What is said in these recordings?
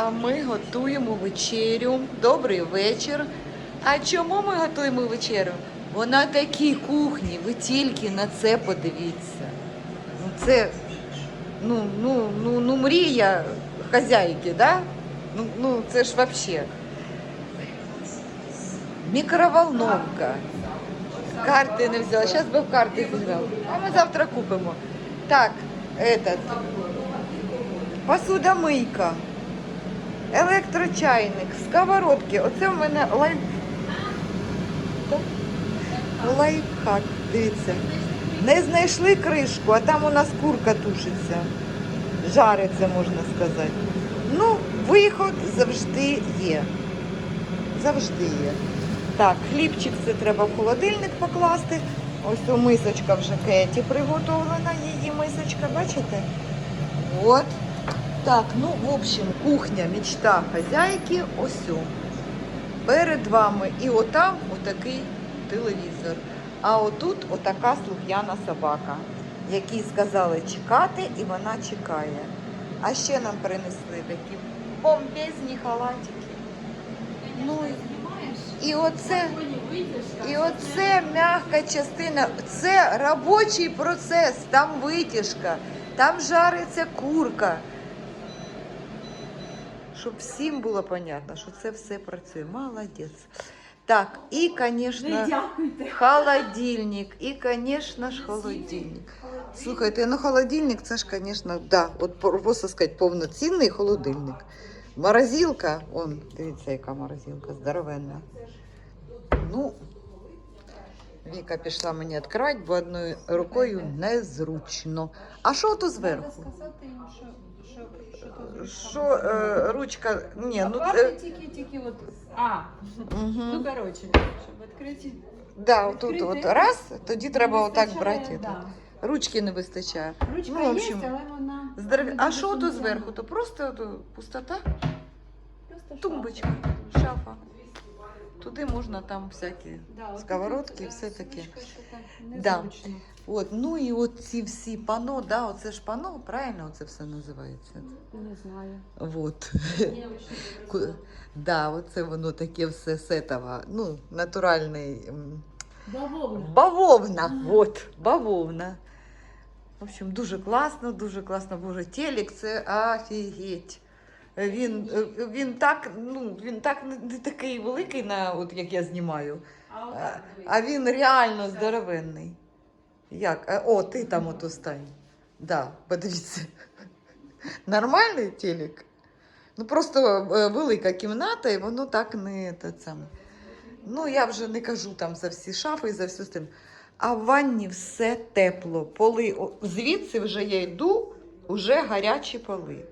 а ми готуємо вечерю. Добрий вечір. А чому ми готуємо вечерю? Бо на такій кухні ви тільки на це подивіться. Ну, це ну, ну, ну, ну мрія хазяйки, да? Ну, ну це ж взагалі. Мікроволновка. Карти не взяла. Зараз би в карти зіграв. А ми завтра купимо. Так, этот. Посудомийка. Електрочайник, сковородки. Оце в мене лайф... Лайфхак. Дивіться. Не знайшли кришку, а там у нас курка тушиться. Жариться, можна сказати. Ну, виход завжди є. Завжди є. Так, хлібчик це треба в холодильник покласти. Ось у мисочка вже Кеті приготовлена, її мисочка, бачите? От. Так, ну, в общем, кухня, мечта хазяйки, ось. о. Перед вами і отам отакий телевізор. А отут отака слух'яна собака, якій сказали чекати, і вона чекає. А ще нам принесли такі бомбезні халатики. Ну, і оце, і оце м'яка частина, це робочий процес, там витяжка, там жариться курка. Щоб всім було понятно, що це все працює. Молодець. Так, і, звісно, холодильник. І, звісно ж, холодильник. Слухайте, ну холодильник це ж, звісно, да, от просто сказати, повноцінний холодильник. Морозилка, он, дивіться, яка морозилка, здоровенна. Ну, Віка пішла мені відкривати, бо одною рукою незручно. А що то зверху? сказати їм, що, що, що тут. Що е, ручка. Ні, ну це. тільки, тільки от. А, ну Угу. коротше, щоб відкрити. Да, тут от відкрити. раз, тоді треба отак брати. Да. Ручки не вистачає. Ручка Ну, в є, але вона. Здоров... А що то зверху? То просто то пустота, Просто тумбочка, шафа. Туди можна там всякі. Да, сковородки е, все таке. Да. От, ну і от ці всі пано, да, оце ж пано, правильно це все називається. Не знаю. Вот. Да, оце воно таке все этого, ну, натуральний. Бавовна. Бавовна, от, бавовна. В общем, дуже класно, дуже класно. Боже, телек це офігеть. Він, е, він так, ну, він так не такий великий, на, от як я знімаю, А а, він реально здоровенний. Як? О, ти там ото стань. Да, подивіться. Нормальний телек? Ну просто е, велика кімната, і воно так не те саме. Ну, я вже не кажу там за всі шафи і за все з тим. А в ванні все тепло. Поли. Звідси вже я йду, вже гарячі поли.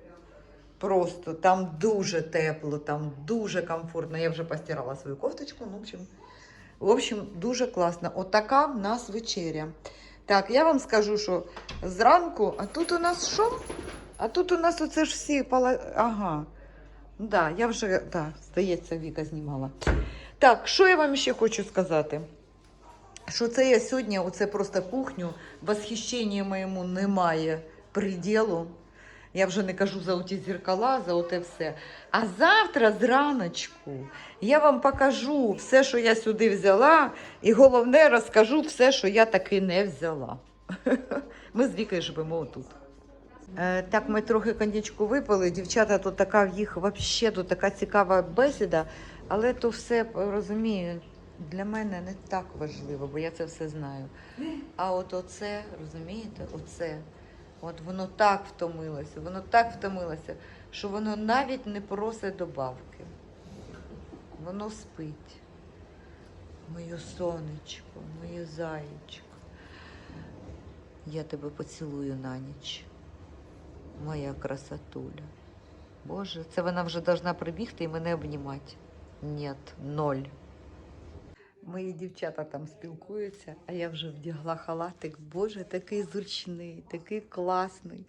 Просто там дуже тепло, там дуже комфортно. Я вже постирала свою кофточку. Ну, в общем, в общем, дуже класно. Отака в нас вечеря. Так, я вам скажу, що зранку, а тут у нас що? А тут у нас оце ж всі пала. Ага. Да, я вже, да, здається, Віка знімала. Так, що я вам ще хочу сказати? Що це я сьогодні, оце просто кухню, восхищення моєму немає приділу. Я вже не кажу за оті зеркала, за оте все. А завтра зраночку я вам покажу все, що я сюди взяла, і головне розкажу все, що я таки не взяла. Ми з Вікою живемо отут. Е, Так, ми трохи коньячку випили. Дівчата, тут така в їх взагалі тут така цікава бесіда, але то все розумію. Для мене не так важливо, бо я це все знаю. А от оце, розумієте, оце, от воно так втомилося, воно так втомилося, що воно навіть не просить добавки. Воно спить. Моє сонечко, моє заєчко. Я тебе поцілую на ніч. Моя красотуля. Боже, це вона вже должна прибігти і мене обнімати. Ні, ноль. Мої дівчата там спілкуються, а я вже вдягла халатик. Боже, такий зручний, такий класний.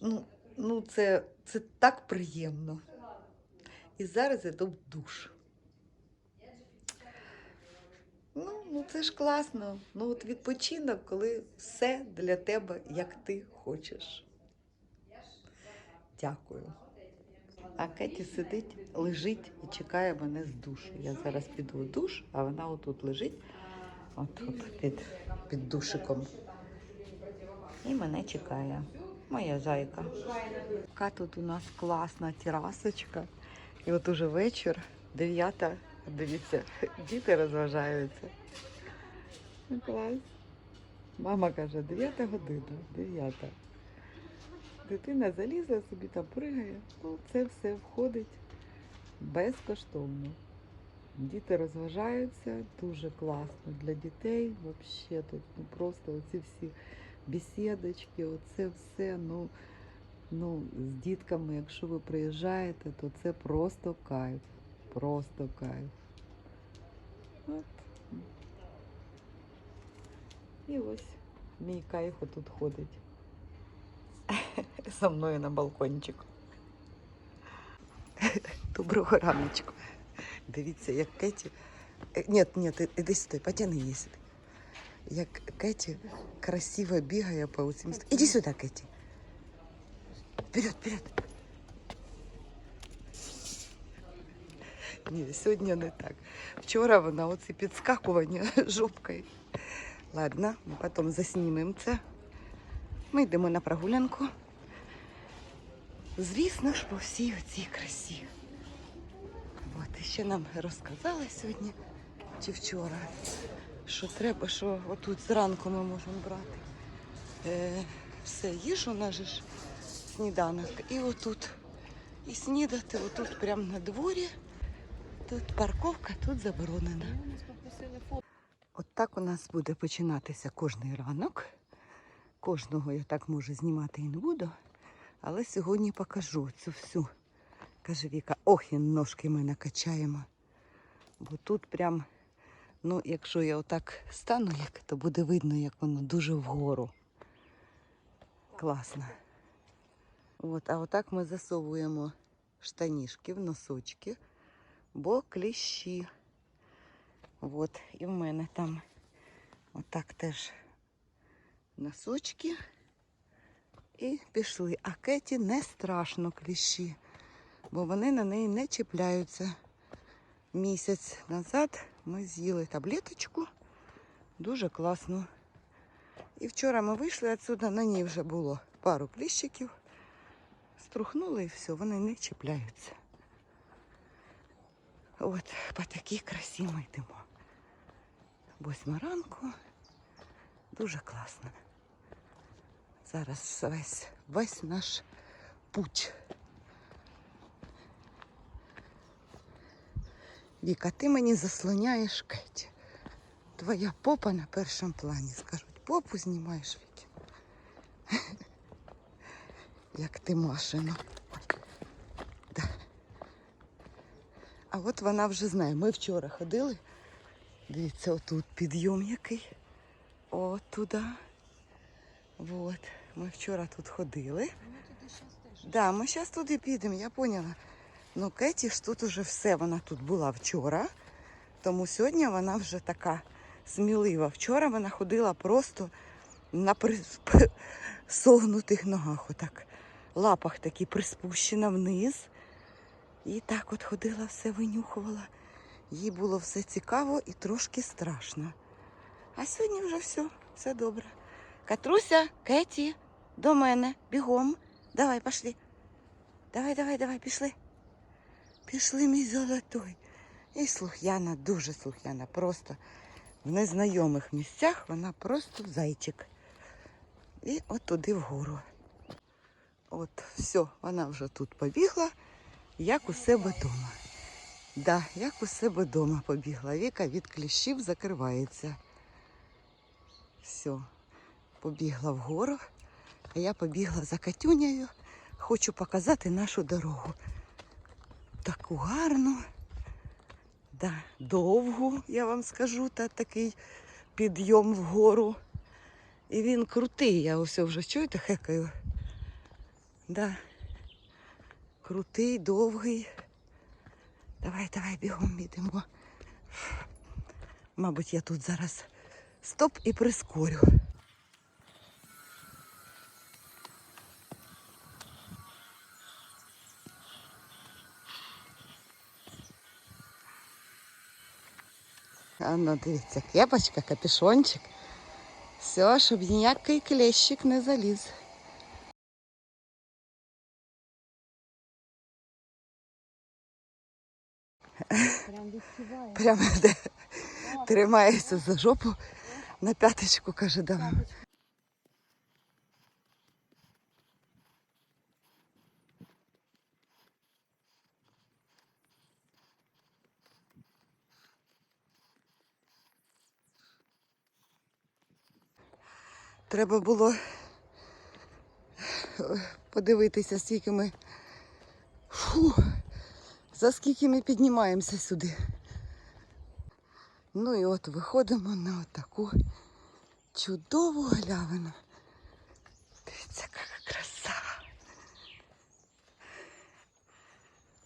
Ну, ну це, це так приємно. І зараз я в душ. Ну, ну це ж класно. Ну, от відпочинок, коли все для тебе, як ти хочеш. Дякую. А Кеті сидить, лежить і чекає мене з душу. Я зараз піду в душ, а вона отут лежить, от, от під, під душиком. І мене чекає. Моя зайка. Яка тут у нас класна терасочка. І от уже вечір, дев'ята. Дивіться, діти розважаються. Ну, клас. Мама каже, дев'ята година, дев'ята. Дитина залізла собі там пригає. Ну, це все входить безкоштовно. Діти розважаються дуже класно для дітей. Взагалі тут ну, просто оці всі бесідочки, оце все. Ну, ну, з дітками, якщо ви приїжджаєте, то це просто кайф. Просто кайф. От. І ось мій кайф отут ходить. Со мною на балкончику. Доброго раночку. Дивіться, як Кеті. Е, Ні, ні, іди сюди, потяни її сюди. Як Кеті красиво бігає по усім. Іди сюди, Кеті. Вперед, вперед. Ні, сьогодні не так. Вчора вона оці підскакування жопкою. Ладно, ми потім заснімемо це. Ми йдемо на прогулянку. Звісно ж, по всій оцій красі. От, і ще нам розказали сьогодні чи вчора, що треба, що отут зранку ми можемо брати е, все, їжу наш ж сніданок. І отут. І снідати отут прямо на дворі. Тут парковка, тут заборонена. От так у нас буде починатися кожний ранок. Кожного я так може знімати і не буду. Але сьогодні покажу цю всю. Каже Віка, ох, і ножки ми накачаємо. Бо тут прям, ну, якщо я отак стану, як, то буде видно, як воно дуже вгору. Класно. От, а отак ми засовуємо штанішки в носочки, бо кліщі. От, і в мене там отак теж носочки. І пішли. А Кеті не страшно кліщі, бо вони на неї не чіпляються. Місяць назад ми з'їли таблеточку. Дуже класно. І вчора ми вийшли відсюди, на ній вже було пару кліщиків. Струхнули і все, вони не чіпляються. От по такій красі ми йдемо. Восьма ранку. Дуже класно. Зараз весь, весь наш путь. Віка, ти мені заслоняєш Кеті. Твоя попа на першому плані. Скажуть, попу знімаєш Віки. Як ти машина. Да. А от вона вже знає. Ми вчора ходили. Дивіться, отут підйом який. От туди. От. Ми вчора тут ходили. Да, ми зараз туди підемо, я поняла. Ну, Кеті ж тут уже все, вона тут була вчора, тому сьогодні вона вже така смілива. Вчора вона ходила просто на при... согнутих ногах, отак. Лапах такі приспущена вниз. І так от ходила, все винюхувала. Їй було все цікаво і трошки страшно. А сьогодні вже все, все добре. Катруся, Кеті, до мене, бігом. Давай, пошли. Давай, давай, давай, пішли. Пішли, мій золотой. І слух'яна, дуже слух'яна. Просто в незнайомих місцях вона просто зайчик. І от туди вгору. От, все, вона вже тут побігла, як у себе вдома. Да, як у себе вдома побігла. Віка від кліщів закривається. Все, побігла вгору, а я побігла за Катюнею. Хочу показати нашу дорогу. Таку гарну, да, довгу, я вам скажу, та такий підйом вгору. І він крутий, я ось вже чуєте, хекаю. Да. Крутий, довгий. Давай, давай, бігом йдемо. Мабуть, я тут зараз стоп і прискорю. А ну дивіться, кепочка, капюшончик. Все, щоб ніякий клещик не заліз. Прям відчуваю. Прямо де тримається за жопу, на п'яточку каже, давай. Треба було е, подивитися, скільки ми. Фу, за скільки ми піднімаємося сюди. Ну і от виходимо на таку чудову галявину. Дивіться, яка краса.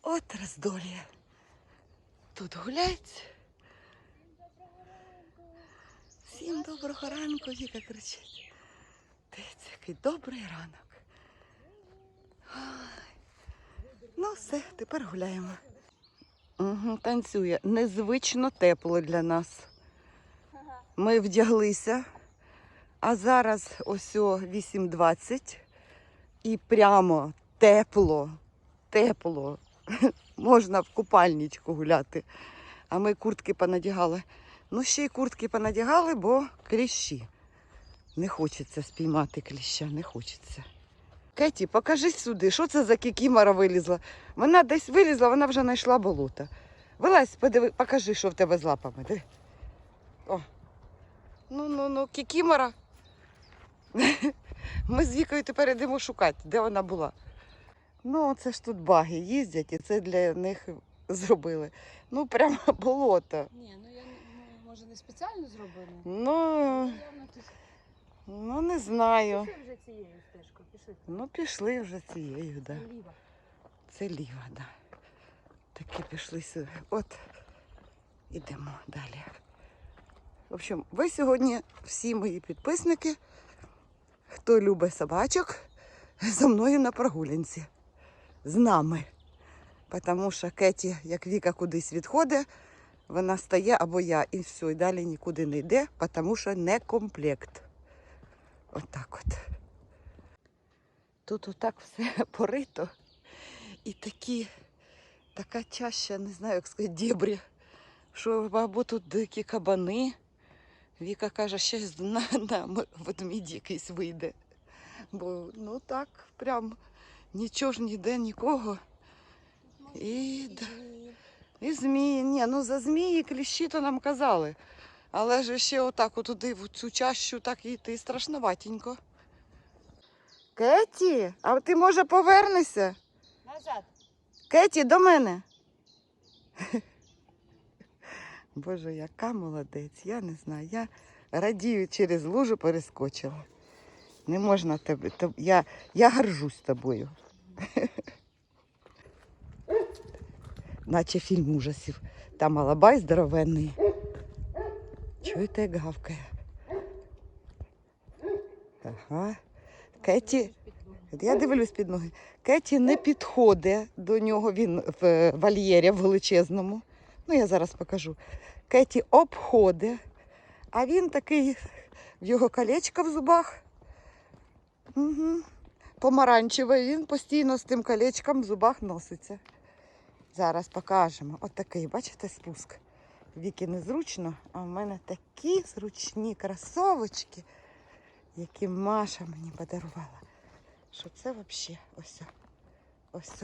От роздолі. Тут гуляють. Всім доброго ранку, Віка кричить. Який добрий ранок. Ну все, тепер гуляємо. Танцює. Незвично тепло для нас. Ми вдяглися, а зараз ось о 8.20 і прямо тепло, тепло. Можна в купальничку гуляти. А ми куртки понадягали. Ну, ще й куртки понадягали, бо кліщі. Не хочеться спіймати кліща, не хочеться. Кеті, покажи сюди, що це за кікімора вилізла. Вона десь вилізла, вона вже знайшла болото. Вилазь, подиви, покажи, що в тебе з лапами. Диви. О. Ну, ну, ну, кікімора. Ми з Вікою тепер йдемо шукати, де вона була. Ну, це ж тут баги їздять, і це для них зробили. Ну, прямо болото. Ні, ну я ну, може не спеціально зроблено. Ну. Ну не знаю. Пішли вже цією стежкою, пішли. Ну, пішли вже цією, так. да. Ліва. Це ліва, да. Такі пішли сюди. От ідемо далі. В общем, ви сьогодні всі мої підписники, хто любить собачок, зі мною на прогулянці. З нами. Тому що Кеті, як Віка кудись відходить, вона стає або я, і все, і далі нікуди не йде, тому що не комплект. Отак от. Тут отак все порито. І такі, така чаща, не знаю, як сказати, дєбрі, що або тут дикі кабани. Віка каже, ще на, на ведмідь якийсь вийде. Бо ну так, прям нічого ж ніде, нікого. І, да, і змії. Ні, ну за змії кліщі то нам казали. Але ж ще отак от туди, в цю чащу, так йти страшноватенько. Кеті, а ти може повернешся? Назад. Кеті, до мене. Боже, яка молодець, я не знаю. Я радію через лужу перескочила. Не можна тебе. то- Я, я горжусь тобою. Наче фільм ужасів. Там алабай здоровенний. Чуєте, гавкає? Ага. Кеті. Я дивлюсь під ноги. Кеті не підходить до нього, він в е, вольєрі в величезному. Ну, я зараз покажу. Кеті обходить, а він такий, в його колечко в зубах. Угу. Помаранчевий, він постійно з тим колечком в зубах носиться. Зараз покажемо. От такий, бачите, спуск. Віки незручно, а в мене такі зручні кросовочки, які Маша мені подарувала що це взагалі ось. Ось.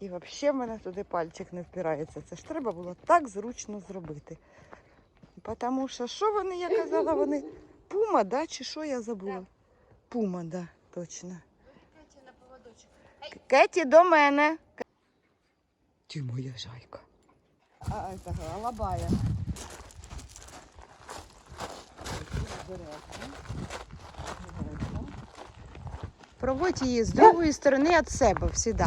І взагалі в мене туди пальчик не впирається. Це ж треба було так зручно зробити. Тому що, що вони, я казала, вони пума, да? чи що я забула? Пума, да, точно. Кеті на поводочок. Кеті, до мене. Ти моя зайка. А, це алабая. Проводь її з другої сторони від себе завжди.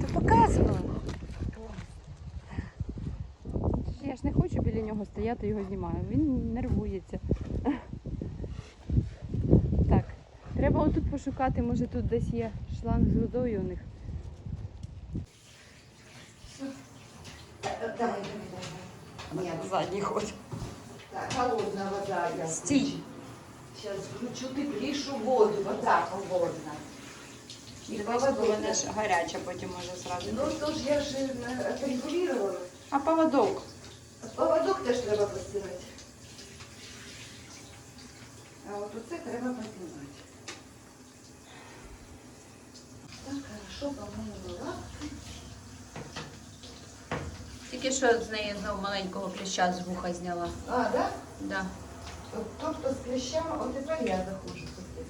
Ти показувала. Я ж не хочу біля нього стояти, його знімаю. Він нервується. Треба отут пошукати, може тут десь є шланг з водою у них. Давай, давай, давай. Нет, задний ход. Так, холодная вода. Я Стій. Сейчас включу теплейшую воду. Вода холодная. І бо вона ж гаряча, потім може зразу. Ну, то ж я же э, отрегулировала. А поводок? Поводок теж треба постирати. А от оце треба познімати. Так, хорошо, по-моєму, лапки. Тільки що з неї знову маленького кліща з вуха зняла. А, да? Да. Тобто з кліщами, от тепер я заходжу туди.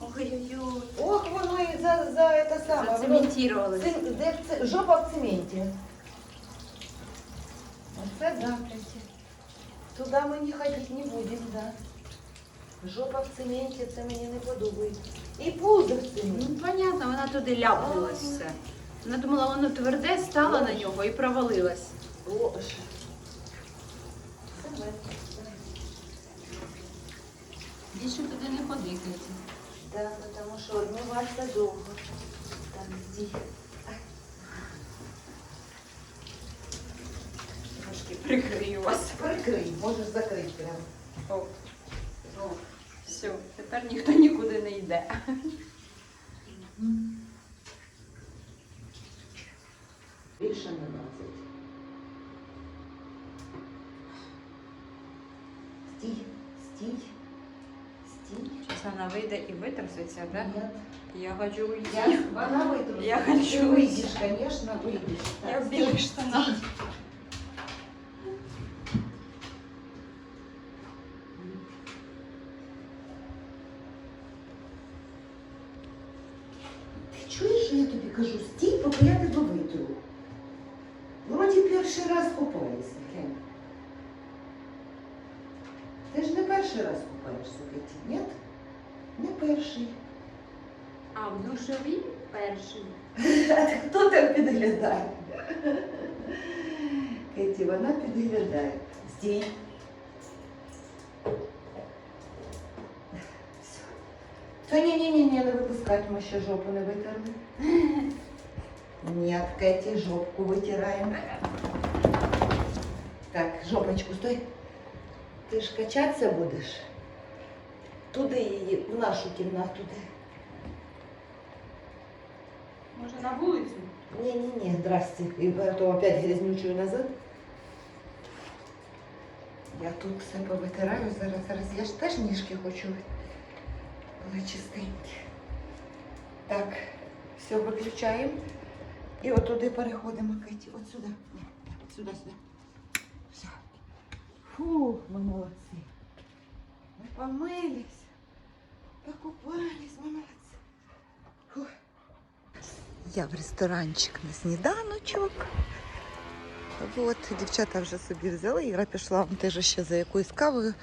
Ой-ой-ой. Ох, воно і за, за це саме. воно- Зацементувалась. Це, де це, жопа в цементі. Оце да, Катя. Туди ми не ходити не будемо, да. Жопа в цементі, це мені не подобається. І пузо. Ну, понятно, вона туди ляпнулась все. Вона думала, воно тверде, стала на нього і провалилась. Боже. Більше туди не ходи. Да, тому що одмиватися довго. Так, здесь. Трошки прикрию вас. Прикрий, можеш закрити прямо. О. О. Все, тепер ніхто нікуди не йде. Більше не 20. Стій, стій, стій. Зараз вона вийде і витруситься, так? Нет. Я хочу уйти. Я, вона витрусить. Я Ти хочу вийдеш, звісно, вийдеш. Я Так, в білих штанах. чуєш, що я тобі кажу? Стій, поки я тебе витру. Вроді перший раз купаєшся, Кен. Ти ж не перший раз купаєшся, Кеті, ні? Не перший. А в душовій перший. А ти хто там підглядає? Кеті, вона підглядає. Стій. То ні-ні-ні, не випускати, ми ще жопу не витерли. Нет, Кеті, жопку витираємо. Так, жопочку, стой. Ти ж качатися будеш? Туди її, в нашу кімнату. Туди. Може на вулицю? Не-не-не, здрасте. И потом опять грязнючую назад. Я тут все повитираю зараз, зараз. Я ж теж ніжки хочу. Були чистенькі. Так, все виключаємо. І от туди переходимо, Кеті. От сюди. От сюди, сюди. Все. Фух, ми молодці. Ми помились. Покупались, ми молодці. Фух. Я в ресторанчик на сніданочок. От, дівчата вже собі взяли. Іра пішла вон теж ще за якоюсь кавою.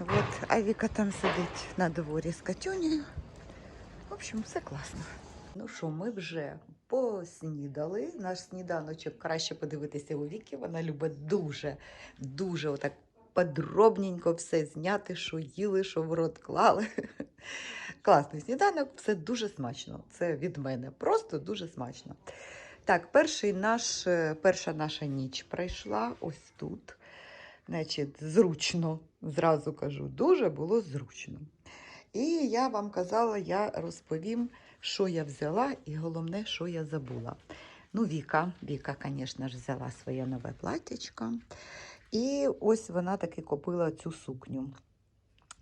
От, а Віка там сидить на дворі з Катюнею. В общем, все класно. Ну що, ми вже поснідали. Наш сніданочок краще подивитися у Віки. Вона любить дуже, дуже отак подробненько все зняти, що їли, що в рот клали. Класний сніданок, все дуже смачно. Це від мене. Просто дуже смачно. Так, перший наш, е, перша наша ніч пройшла ось тут. Значить, зручно, зразу кажу, дуже було зручно. І я вам казала, я розповім, що я взяла, і головне, що я забула. Ну, Віка, Віка, звісно ж, взяла своє нове платтячко. І ось вона таки купила цю сукню,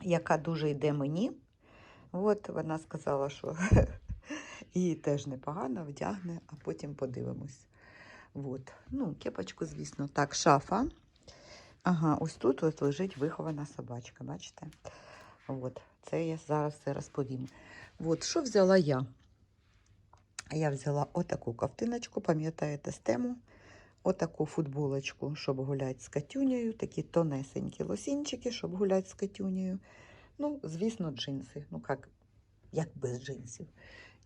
яка дуже йде мені. От вона сказала, що її теж непогано вдягне, а потім подивимось. От. Ну, кепочку, звісно, так, шафа. Ага, ось тут ось лежить вихована собачка, бачите? От, це я зараз все розповім. От, що взяла я? Я взяла отаку ковтиночку, пам'ятаєте з тему? Отаку футболочку, щоб гуляти з Катюнею, такі тонесенькі лосінчики, щоб гуляти з Катюнею. Ну, звісно, джинси. Ну, як, як без джинсів.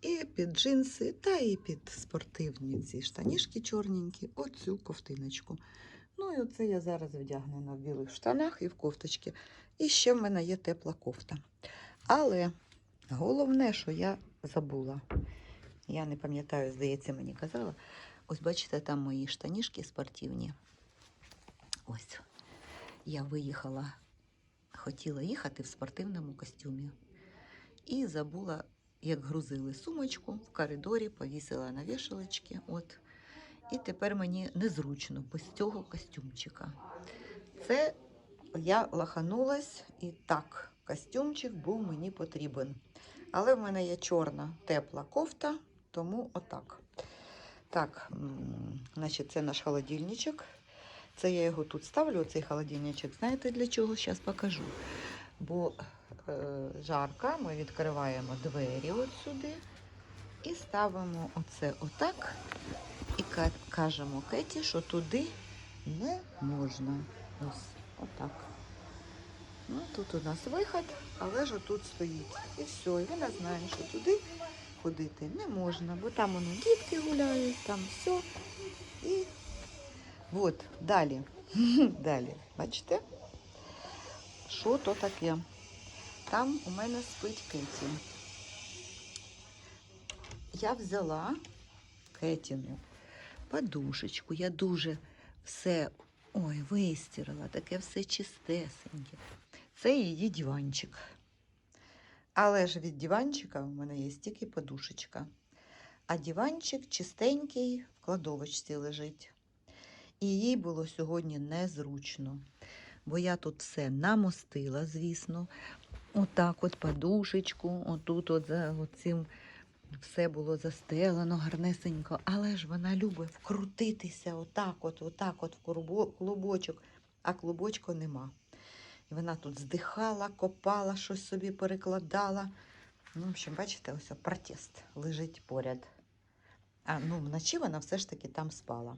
І під джинси, та і під спортивні ці штанішки чорненькі, оцю ковтиночку. Ну і оце я зараз вдягнена в білих штанах і в кофточці. І ще в мене є тепла кофта. Але головне, що я забула. Я не пам'ятаю, здається, мені казала. Ось бачите, там мої штанішки спортивні. Ось. Я виїхала, хотіла їхати в спортивному костюмі. І забула, як грузили сумочку в коридорі, повісила на вішалочки. От. І тепер мені незручно без цього костюмчика. Це я лаханулась і так, костюмчик був мені потрібен. Але в мене є чорна тепла кофта, тому отак. Так, значить, це наш холодильничок. Це я його тут ставлю, цей холодильничок. Знаєте для чого? Зараз покажу. Бо е, жарко, ми відкриваємо двері от сюди і ставимо оце отак. І кажемо Кеті, що туди не можна. Ось отак. Ну, тут у нас виход, але ж тут стоїть. І все, і вона знає, що туди ходити не можна, бо там воно дітки гуляють, там все. І от, далі. далі. Бачите? Що то таке? Там у мене спить Кеті. Я взяла Кетіну подушечку. Я дуже все ой, вистирала, таке все чистесеньке. Це її диванчик. Але ж від диванчика у мене є тільки подушечка. А диванчик чистенький в кладовочці лежить. І їй було сьогодні незручно. Бо я тут все намостила, звісно. Отак от подушечку, отут от за оцим все було застелено гарнесенько, але ж вона любить вкрутитися отак, от, отак, от в клубочок, а клубочка нема. І вона тут здихала, копала, щось собі перекладала. Ну, в общем, бачите, ось протест лежить поряд. А ну, вночі вона все ж таки там спала.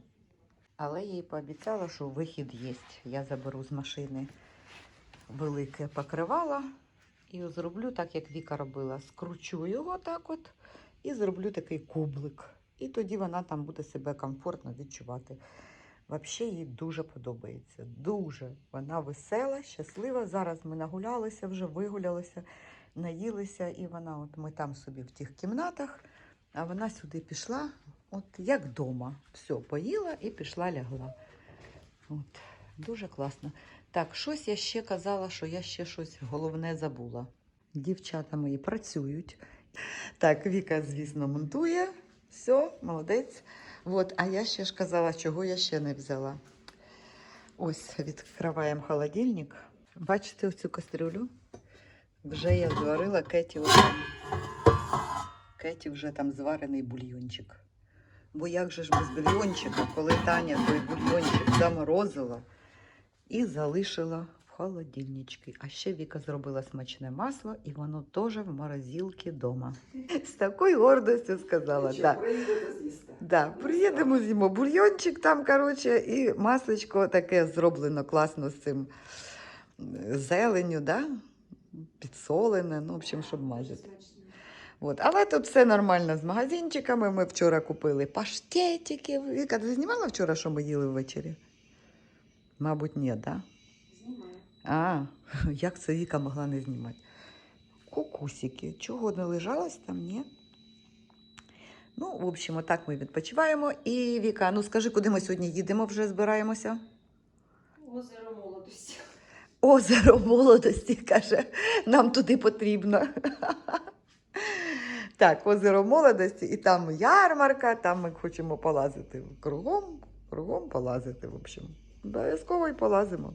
Але їй пообіцяла, що вихід є. Я заберу з машини велике покривало і зроблю так, як Віка робила. Скручу його так от і зроблю такий кублик. І тоді вона там буде себе комфортно відчувати. Взагалі їй дуже подобається. Дуже. Вона весела, щаслива. Зараз ми нагулялися, вже вигулялися, наїлися, і вона, от ми там собі в тих кімнатах, а вона сюди пішла, от як вдома. Все, поїла і пішла лягла. От, дуже класно. Так, щось я ще казала, що я ще щось головне забула. Дівчата мої працюють. Так, Віка, звісно, монтує. Все, молодець. От, а я ще ж казала, чого я ще не взяла. Ось відкриваємо холодильник. Бачите оцю кастрюлю? Вже я зварила Кеті. Кеті вже там зварений бульйончик. Бо як же ж без бульйончика, коли Таня той бульйончик заморозила і залишила в холодильничку. А ще Віка зробила смачне масло, і воно теж в морозилці вдома. З такою гордостю сказала. Нічого, Да. Да, приїдемо з'їмо бульйончик там, коротше, і масличко таке зроблено класно з цим е, зеленю, да? підсолене, ну, в общем, щоб мажити. От. Але тут все нормально з магазинчиками. Ми вчора купили паштетики. Віка, ти знімала вчора, що ми їли ввечері? Мабуть, ні, так? Да? А, як це Віка могла не знімати? Кукусики. Чого не лежалось там, ні? Ну, в общем, отак ми відпочиваємо. І Віка, ну скажи, куди ми сьогодні їдемо, вже збираємося? Озеро молодості. Озеро молодості, каже, нам туди потрібно. Так, озеро молодості, і там ярмарка, там ми хочемо полазити кругом, кругом полазити, в общем. Обов'язково і полазимо.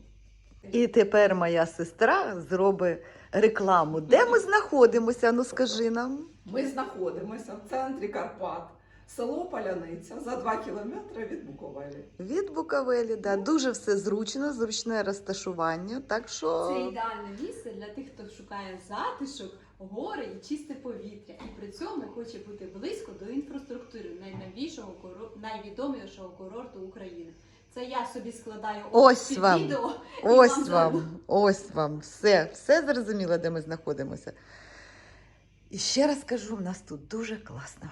І тепер моя сестра зробить рекламу. Де ми знаходимося? Ну скажи нам. Ми знаходимося в центрі Карпат, село Паляниця, за 2 кілометри від Буковелі. Від Буковелі, да, дуже все зручно, зручне розташування. Так що Це ідеальне місце для тих, хто шукає затишок, гори і чисте повітря, і при цьому хоче бути близько до інфраструктури найновішого найвідомішого курорту України. Це я собі складаю Ось під вам. відео. ось вам вам, ось вам, все, все зрозуміло, де ми знаходимося. І ще раз кажу, в нас тут дуже класно.